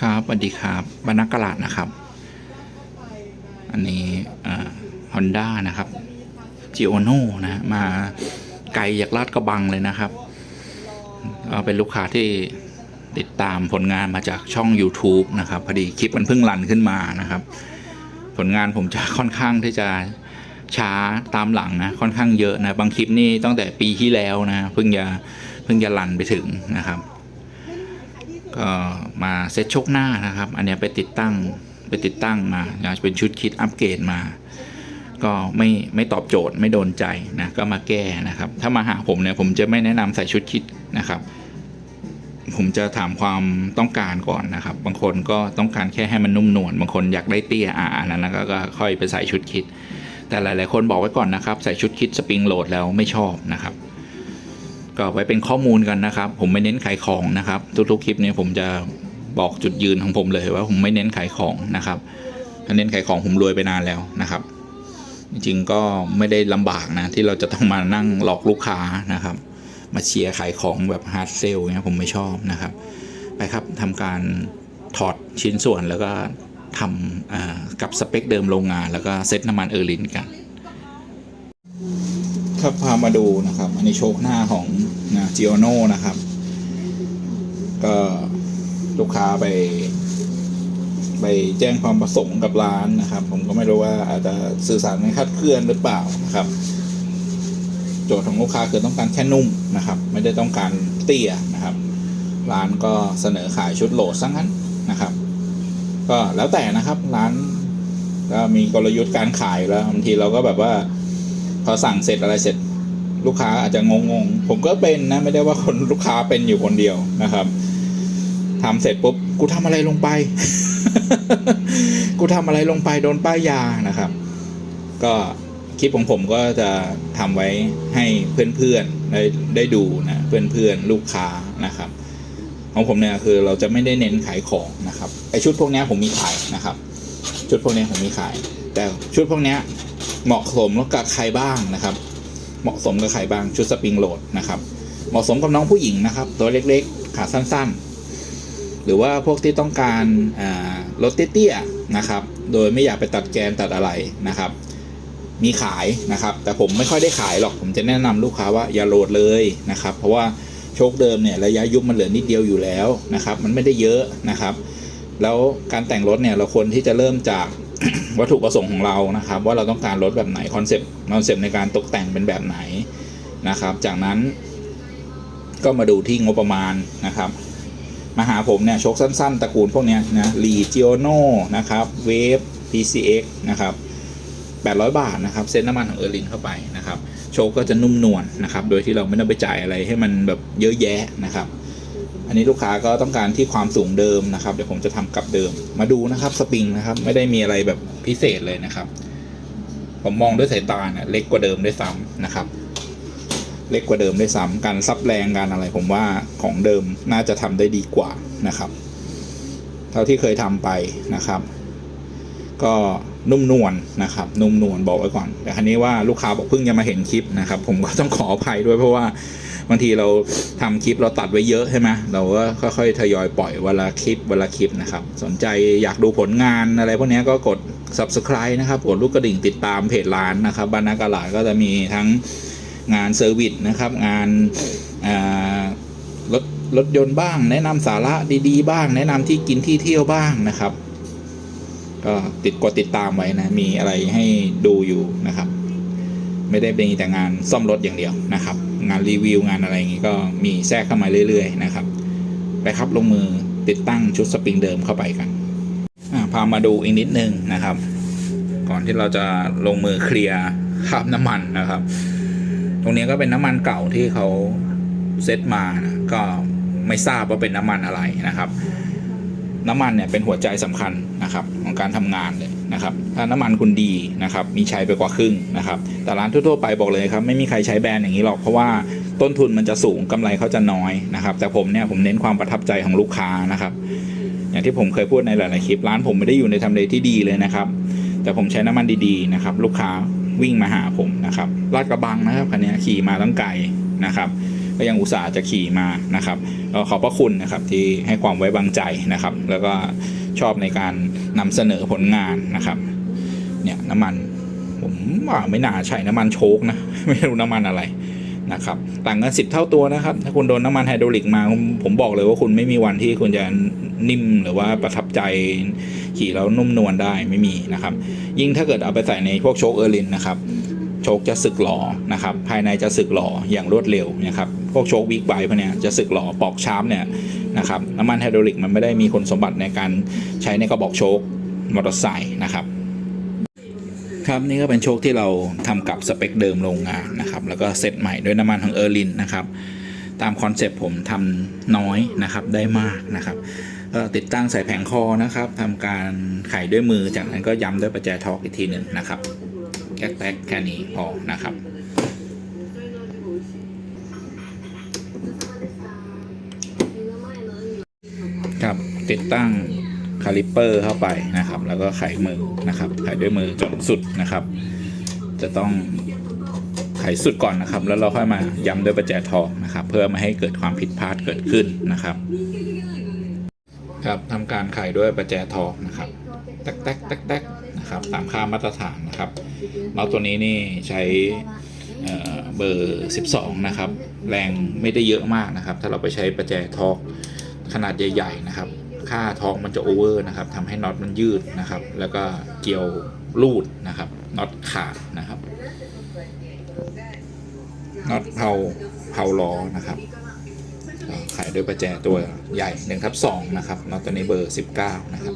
ครับสวัสดีครับบรรณกลาดนะครับ อันนี้ฮอนด้านะครับจิโอโน่นะมาไกลจากลาดกระบังเลยนะครับเป็นลูกค้าที่ติดตามผลงานมาจากช่อง YouTube นะครับพอดีคลิปมันเพิ่งรันขึ้นมานะครับ ผลงานผมจะค่อนข้างที่จะช้าตามหลังนะค่อนข้างเยอะนะบางคลิปนี่ตั้งแต่ปีที่แล้วนะเพิ่งจะเพิ่งจะรันไปถึงนะครับ ก็มาเซ็ตชคหน้านะครับ อันนี้ไปติดตั้งไปติดตั้งมาเป็นชุดคิดอัปเกรดมา ก็ไม่ไม่ตอบโจทย์ไม่โดนใจนะก็มาแก้นะครับ ถ้ามาหาผมเนี่ยผมจะไม่แนะนำใส่ชุดคิดนะครับ ผมจะถามความต้องการก่อนนะครับ บางคนก็ต้องการแค่ให้มันนุ่มนวลบางคนอยากได้เตี้ยอ่าอันนั้นก็ก็ค่อยไปใส่ชุดคิด แต่หลาย ๆ คนบอกไว้ก่อนนะครับ ใส่ชุดคิดสปริงโหลดแล้วไม่ชอบนะครับ ก็ไว้เป็นข้อมูลกันนะครับ ผมไม่เน้นขายของนะครับ ทุกๆคลิปเนี่ยผมจะบอกจุดยืนของผมเลยว่าผมไม่เน้นขายของนะครับ ถ้าเน้นขายของผมรวยไปนานแล้วนะครับ จริงๆก็ไม่ได้ลำบากนะ ที่เราจะต้องมานั่งหลอกลูกค้านะครับ มาเชียร์ขายของแบบฮาร์ดเซลเนี่ยผมไม่ชอบนะครับ ไปครับทำการถอดชิ้นส่วนแล้วก็ทำกับสเปคเดิมโรงงาน แล้วก็เซตน้ำมันเออร์ลินกัน ครับพามาดูนะครับ อันนี้โชคหน้าของนะจิโอโนนะครับ ก็ลูกค้าไป ไปแจ้งความประสงค์กับร้านนะครับ ผมก็ไม่รู้ว่าอาจจะสื่อสารไม่คลาดเคลื่อนหรือเปล่านะครับ โจทย์ของลูกค้าคือต้องการแค่นุ่มนะครับ ไม่ได้ต้องการเตี้ยนะครับ ร้านก็เสนอขายชุดโหลดซะงั้นนะครับ ก็แล้วแต่นะครับร้านก็มีกลยุทธ์การขายแล้วบางทีเราก็แบบว่า อสั่งเสร็จอะไรเสร็จลูกค้าอาจจะงงๆ ผมก็เป็นนะไม่ได้ว่าคนลูกค้าเป็นอยู่คนเดียวนะครับทำเสร็จปุ๊บกูทำอะไรลงไป กูทำอะไรลงไปโดนป้ายยานะครับ ก็คลิปของผมก็จะทำไว้ให้เพื่อนๆได้ได้ดูนะเพื่อนๆลูกค้านะครับ ของผมเนี่ยคือเราจะไม่ได้เน้นขายของนะครับไอชุดพวกนี้ผมมีขายนะครับ ชุดพวกนี้ผมมีขาย แต่ชุดพวกนี้ เหมาะสมกับใครบ้างนะครับ เหมาะสมกับใครบ้างชุดสปริงโหลดนะครับ เหมาะสมกับน้องผู้หญิงนะครับ ตัวเล็กๆ ขาสั้นๆ หรือว่าพวกที่ต้องการรถเตี้ยๆนะครับ โดยไม่อยากไปตัดแกนตัดอะไรนะครับ มีขายนะครับ แต่ผมไม่ค่อยได้ขายหรอก ผมจะแนะนำลูกค้าว่าอย่าโหลดเลยนะครับ เพราะว่าโชคเดิมเนี่ยระยะยุบมันเหลือนิดเดียวอยู่แล้วนะครับ มันไม่ได้เยอะนะครับ แล้วการแต่งรถเนี่ยเราควรที่จะเริ่มจาก วัตถุประสงค์ของเรานะครับ ว่าเราต้องการรถแบบไหนคอนเซปต์คอนเซปต์ในการตกแต่งเป็นแบบไหนนะครับ จากนั้นก็มาดูที่งบประมาณนะครับมาหาผมเนี่ยโชคสั้นๆตระกูลพวกเนี้ยนะลีจิโอโนนะครับเวฟ PCX นะครับ800 บาทนะครับเซ็ตน้ำมันของเออร์ลินเข้าไปนะครับ โชคก็จะนุ่มนวลนะครับ โดยที่เราไม่ต้องไปจ่ายอะไรให้มันแบบเยอะแยะนะครับ อันนี้ลูกค้าก็ต้องการที่ความสูงเดิมนะครับเดี๋ยวผมจะทำกลับเดิม มาดูนะครับสปริงนะครับ ไม่ได้มีอะไรแบบพิเศษเลยนะครับ ผมมองด้วยสายตาเนี่ยเล็กกว่าเดิมด้วยซ้ำนะครับ เล็กกว่าเดิมด้วยซ้ำการซับแรงการอะไร ผมว่าของเดิมน่าจะทำได้ดีกว่านะครับ เท่าที่เคยทำไปนะครับ ก็นุ่มนวลนะครับ นุ่มนวลบอกไว้ก่อนแต่ครั้นี้ว่าลูกค้าบอกเพิ่งจะมาเห็นคลิปนะครับ ผมก็ต้องขออภัยด้วยเพราะว่า บางทีเราทำคลิปเราตัดไว้เยอะใช่ไหมเราก็ค่อยๆทยอยปล่อยเวลาคลิปเวลาคลิปนะครับ สนใจอยากดูผลงานอะไรพวกนี้ก็กด subscribe นะครับ กดลูกกระดิ่งติดตามเพจร้านนะครับบรรณากาลาก็จะมีทั้งงานเซอร์วิสนะครับ งานรถรถยนต์บ้าง แนะนำสาระดีๆ บ้าง แนะนำที่กินที่เที่ยวบ้างนะครับก็ติดกดติดตามไว้นะ มีอะไรให้ดูอยู่นะครับ ไม่ได้เป็นแต่งานซ่อมรถอย่างเดียวนะครับ งานรีวิวงานอะไรอย่างงี้ก็มีแทรกเข้ามาเรื่อยๆนะครับไปครับลงมือติดตั้งชุดสปริงเดิมเข้าไปกันพามาดูอีกนิดนึงนะครับ ก่อนที่เราจะลงมือเคลียร์คราบน้ำมันนะครับ ตรงนี้ก็เป็นน้ำมันเก่าที่เขาเซ็ตมานะก็ไม่ทราบว่าเป็นน้ำมันอะไรนะครับ น้ำมันเนี่ยเป็นหัวใจสำคัญนะครับของการทำงานเลยนะครับถ้าน้ำมันคุณดีนะครับมีใช้ไปกว่าครึ่งนะครับแต่ร้านทั่วๆไปบอกเลยครับไม่มีใครใช้แบรนด์อย่างนี้หรอกเพราะว่าต้นทุนมันจะสูงกำไรเขาจะน้อยนะครับแต่ผมเนี่ยผมเน้นความประทับใจของลูกค้านะครับอย่างที่ผมเคยพูดในหลายๆคลิปร้านผมไม่ได้อยู่ในทำเลที่ดีเลยนะครับแต่ผมใช้น้ำมันดีๆนะครับลูกค้าวิ่งมาหาผมนะครับลาดกระบังนะครับคันนี้ขี่มาตั้งไกลนะครับ ก็ยังอุตส่าห์จะขี่มานะครับก็ขอบพระคุณนะครับที่ให้ความไว้วางใจนะครับ แล้วก็ชอบในการนำเสนอผลงานนะครับเนี่ยน้ำมันผมว่าไม่น่าใช่น้ำมันโชคนะ ไม่รู้น้ำมันอะไรนะครับต่างกันสิบเท่าตัวนะครับ ถ้าคุณโดนน้ำมันไฮดรอลิกมาผมผมบอกเลยว่าคุณไม่มีวันที่คุณจะนิ่มหรือว่าประทับใจขี่แล้วนุ่มนวลได้ไม่มีนะครับ ยิ่งถ้าเกิดเอาไปใส่ในพวกโชคเออร์ลินนะครับโชคจะสึกหลอนะครับ ภายในจะสึกหลออย่างรวดเร็วนะครับ พวกโชคบิ๊กไบพวกเนี้ยจะสึกหล่อปอกชาร์ปเนี่ยนะครับน้ำมันไฮดรอลิกมันไม่ได้มีคุณสมบัติในการใช้ในกระบอกโชคมอเตอร์ไซค์นะครับครับนี่ก็เป็นโชคที่เราทำกับสเปคเดิมโรงงานนะครับแล้วก็เซตใหม่ด้วยน้ำมันของเออร์ลินนะครับตามคอนเซปต์ผมทำน้อยนะครับได้มากนะครับก็ติดตั้งใส่แผงคอนะครับทำการไขด้วยมือจากนั้นก็ย้ำด้วยประแจทอกอีกทีหนึ่งนะครับแก๊กแป๊กแค่นี้พอนะครับ ครับ ติดตั้งคาลิปเปอร์เข้าไปนะครับ แล้วก็ไขมือนะครับไขด้วยมือจนสุดนะครับ จะต้องไขสุดก่อนนะครับ แล้วเราค่อยมาย้ำด้วยประแจทองนะครับ เพื่อไม่ให้เกิดความผิดพลาดเกิดขึ้นนะครับ ครับทำการไขด้วยประแจทองนะครับแตกแตกแตกแตกนะครับตามค่ามาตรฐานนะครับเมาส์ตัวนี้นี่ใช้เอ่อเบอร์ 12 นะครับ แรงไม่ได้เยอะมากนะครับ ถ้าเราไปใช้ประแจทอกขนาดใหญ่ ๆ นะครับ ค่าทองมันจะโอเวอร์นะครับทำให้น็อตมันยืดนะครับ แล้วก็เกี่ยวรูดนะครับน็อตขาดนะครับน็อตเผาเผาล้อนะครับขายด้วยประแจตัวใหญ่1ทับ2นะครับน็อตตัวนี้เบอร์ 19 นะครับ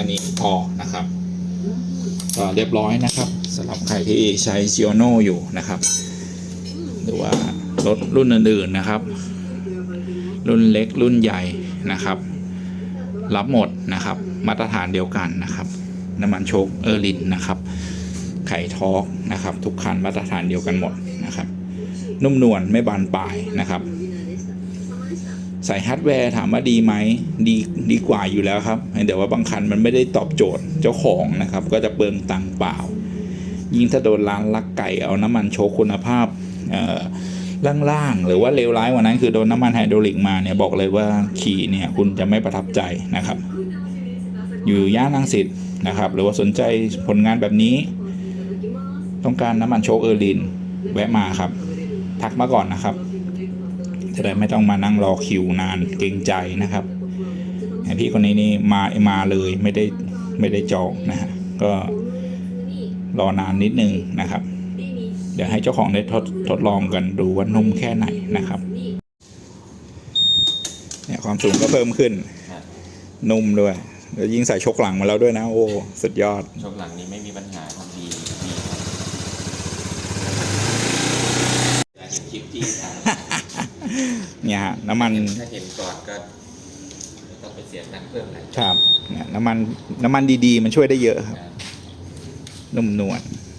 ค่นี้พอนะครับก็เรียบร้อยนะครับสำหรับใครที่ใช้ซิโอโนอยู่นะครับ หรือว่ารถรุ่นอื่นๆนะครับ รุ่นเล็กรุ่นใหญ่นะครับ รับหมดนะครับ มาตรฐานเดียวกันนะครับ น้ำมันโชคเออร์ลินนะครับ ไข่ทอกนะครับ ทุกคันมาตรฐานเดียวกันหมดนะครับ นุ่มนวลไม่บานปลายนะครับ ใส่ฮาร์ดแวร์ถามว่าดีไหมดีดีกว่าอยู่แล้วครับแต่ว่าบางคันมันไม่ได้ตอบโจทย์เจ้าของนะครับ ก็จะเปลืองตังเปล่า ยิ่งถ้าโดนร้านลักไก่เอาน้ำมันโชคคุณภาพล่างๆ หรือว่าเลวร้ายกว่านั้นคือโดนน้ำมันไฮดรอลิกมาเนี่ยบอกเลยว่าขี่เนี่ยคุณจะไม่ประทับใจนะครับ อยู่ย่านลังสิตนะครับ หรือว่าสนใจผลงานแบบนี้ ต้องการน้ำมันโชคเออร์ลินแวะมาครับ ทักมาก่อนนะครับ จะได้ไม่ต้องมานั่งรอคิวนานเกรงใจนะครับไอพี่คนนี้นี่มามาเลยไม่ได้ไม่ได้จองนะฮะก็รอนานนิดนึงนะครับ เดี๋ยวให้เจ้าของได้ทดทดลองกันดูว่านุ่มแค่ไหนนะครับเนี่ยความสูงก็เพิ่มขึ้น นุ่มด้วยแล้วยิ่งใส่ชกหลังมาแล้วด้วยนะ โอ้ สุดยอดช่วงหลังนี้ไม่มีปัญหาครับดีครับเห็นคลิปที่ เนี่ยฮะน้ำมันถ้าเห็นก่อนก็ต้องไปเสียตังค์เพิ่มหลายครับเนี่ยน้ำมันน้ำมันดีๆ มันช่วยได้เยอะครับนะนุ่มนวลค